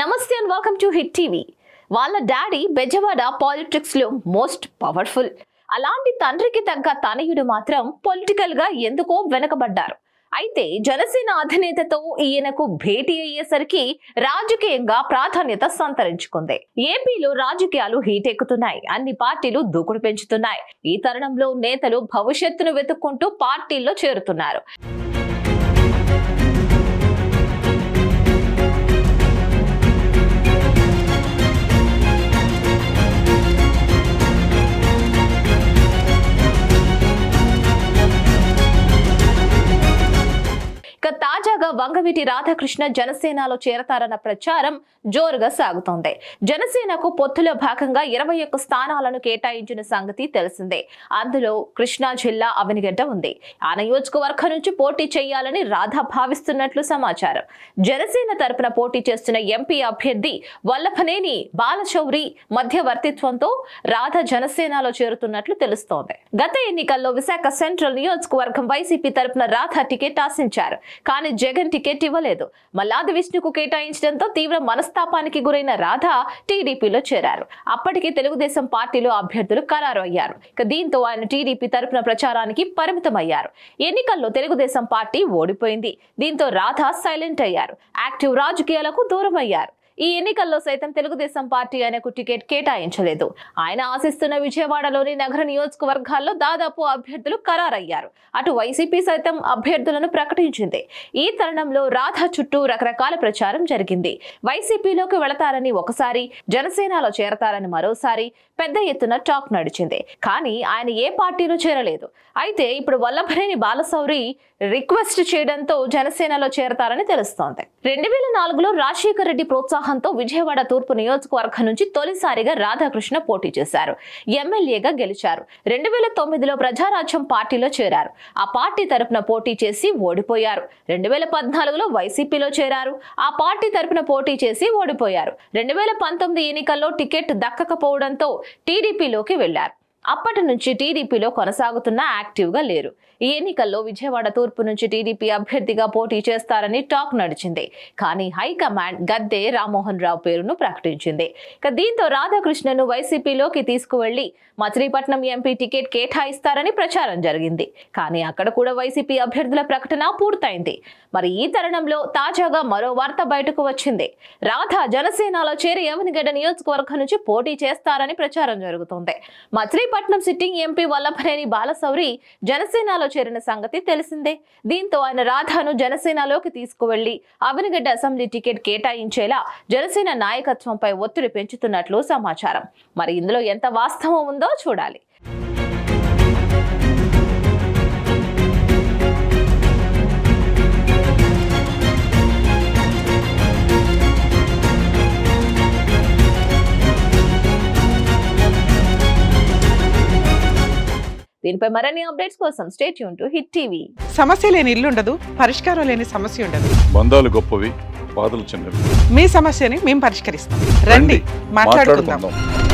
నమస్తే and welcome to hit TV వాళ్ళ daddy Bezawada పాలిటిక్స్లో మోస్ట్ పవర్ఫుల్ అలాంటి తండ్రికి తగ్గ తనయుడు మాత్రం పొలిటికల్గా ఎందుకో వెనకబడ్డారు. అయితే జనసేన అధినేతతో ఈయనకు భేటీ అయ్యేసరికి రాజకీయంగా ప్రాధాన్యత సంతరించుకుంది. ఏపీలో రాజకీయాలు హీట్ ఎక్కుతున్నాయి. అన్ని పార్టీలు దూకుడు పెంచుతున్నాయి. ఈ తరుణంలో నేతలు భవిష్యత్తును వెతుక్కుంటూ పార్టీల్లో చేరుతున్నారు. తాజాగా వంగవీటి రాధాకృష్ణ జనసేనలో చేరతారన్న ప్రచారం జోరుగా సాగుతోంది. జనసేనకు పొత్తులో భాగంగా ఇరవై ఒక్క స్థానాలను కేటాయించిన సంగతి తెలిసిందే. అందులో కృష్ణా జిల్లా అవనిగడ్డ ఉంది. ఆ నియోజకవర్గం నుంచి పోటీ చేయాలని రాధా భావిస్తున్నట్లు సమాచారం. జనసేన తరపున పోటీ చేస్తున్న ఎంపీ అభ్యర్థి వల్లభనేని బాలచౌరి మధ్యవర్తిత్వంతో రాధ జనసేనలో చేరుతున్నట్లు తెలుస్తోంది. గత ఎన్నికల్లో విశాఖ సెంట్రల్ నియోజకవర్గం వైసీపీ తరపున రాధ టికెట్ ఆశించారు. కానీ జగన్ టికెట్ ఇవ్వలేదు. మల్లాది విష్ణుకు కేటాయించడంతో తీవ్ర మనస్తాపానికి గురైన రాధ టీడీపీలో చేరారు. అప్పటికే తెలుగుదేశం పార్టీలో అభ్యర్థులు ఖరారు అయ్యారు ఇక దీంతో ఆయన టీడీపీ తరపున ప్రచారానికి పరిమితమయ్యారు. ఎన్నికల్లో తెలుగుదేశం పార్టీ ఓడిపోయింది. దీంతో రాధ సైలెంట్ అయ్యారు. యాక్టివ్ రాజకీయాలకు దూరం అయ్యారు ఈ ఎన్నికల్లో సైతం తెలుగుదేశం పార్టీ ఆయనకు టికెట్ కేటాయించలేదు. ఆయన ఆశిస్తున్న విజయవాడలోని నగర నియోజకవర్గాల్లో దాదాపు అభ్యర్థులు ఖరారయ్యారు. అటు వైసీపీ సైతం అభ్యర్థులను ప్రకటించింది. ఈ తరుణంలో రాధ చుట్టూ రకరకాల ప్రచారం జరిగింది. వైసీపీలోకి వెళతారని ఒకసారి జనసేనలో చేరతారని మరోసారి పెద్ద ఎత్తున టాక్ నడిచింది. కానీ ఆయన ఏ పార్టీలో చేరలేదు. అయితే ఇప్పుడు వల్లభనేని బాలశౌరి రిక్వెస్ట్ చేయడంతో జనసేనలో చేరతారని తెలుస్తోంది. రెండు వేల నాలుగులో రాజశేఖర రెడ్డి ఉత్సాహంతో విజయవాడ తూర్పు నియోజకవర్గం నుంచి తొలిసారిగా రాధాకృష్ణ పోటీ చేశారు. ఎమ్మెల్యేగా గెలిచారు. రెండు వేల తొమ్మిదిలో ప్రజారాజ్యం పార్టీలో చేరారు. ఆ పార్టీ తరపున పోటీ చేసి ఓడిపోయారు. రెండు వేల పద్నాలుగులో వైసీపీలో చేరారు. ఆ పార్టీ తరపున పోటీ చేసి ఓడిపోయారు. రెండు వేల పంతొమ్మిది ఎన్నికల్లో టికెట్ దక్కకపోవడంతో టీడీపీలోకి వెళ్ళారు. అప్పటి నుంచి టీడీపీలో కొనసాగుతున్న యాక్టివ్గా లేరు. ఈ ఎన్నికల్లో విజయవాడ తూర్పు నుంచి టీడీపీ అభ్యర్థిగా పోటీ చేస్తారని టాక్ నడిచింది. కానీ హైకమాండ్ గద్దె రామ్మోహన్ రావు పేరును ప్రకటించింది. ఇక దీంతో రాధాకృష్ణను వైసీపీలోకి తీసుకువెళ్ళి మచిలీపట్నం ఎంపీ టికెట్ కేటాయిస్తారని ప్రచారం జరిగింది. కానీ అక్కడ కూడా వైసీపీ అభ్యర్థుల ప్రకటన పూర్తయింది. మరి ఈ తరుణంలో తాజాగా మరో వార్త బయటకు వచ్చింది. రాధా జనసేనలో చేరి యవనిగడ్డ నియోజకవర్గం నుంచి పోటీ చేస్తారని ప్రచారం జరుగుతోంది. మచిలీపట్నం సిట్టింగ్ ఎంపీ వల్లభనేని బాలశౌరి జనసేనలో చేరిన సంగతి తెలిసిందే. దీంతో ఆయన రాధాను జనసేనలోకి తీసుకువెళ్ళి అవినగడ్డ అసెంబ్లీ టికెట్ కేటాయించేలా జనసేన నాయకత్వంపై ఒత్తిడి పెంచుతున్నట్లు సమాచారం. మరి ఇందులో ఎంత వాస్తవం ఉందో చూడాలి. దీనిపై మరిన్ని అప్డేట్స్ కోసం state Yoon to hit TV సమస్య లేని ఇల్లు ఉండదు పరిష్కారం లేని సమస్య ఉండదు. బంధాలు గొప్పవి బాధలు చిన్నవి. మీ సమస్యని మేము పరిష్కరిస్తాం. రండి మాట్లాడుకుందాం. మాట్లాడుకుందాం.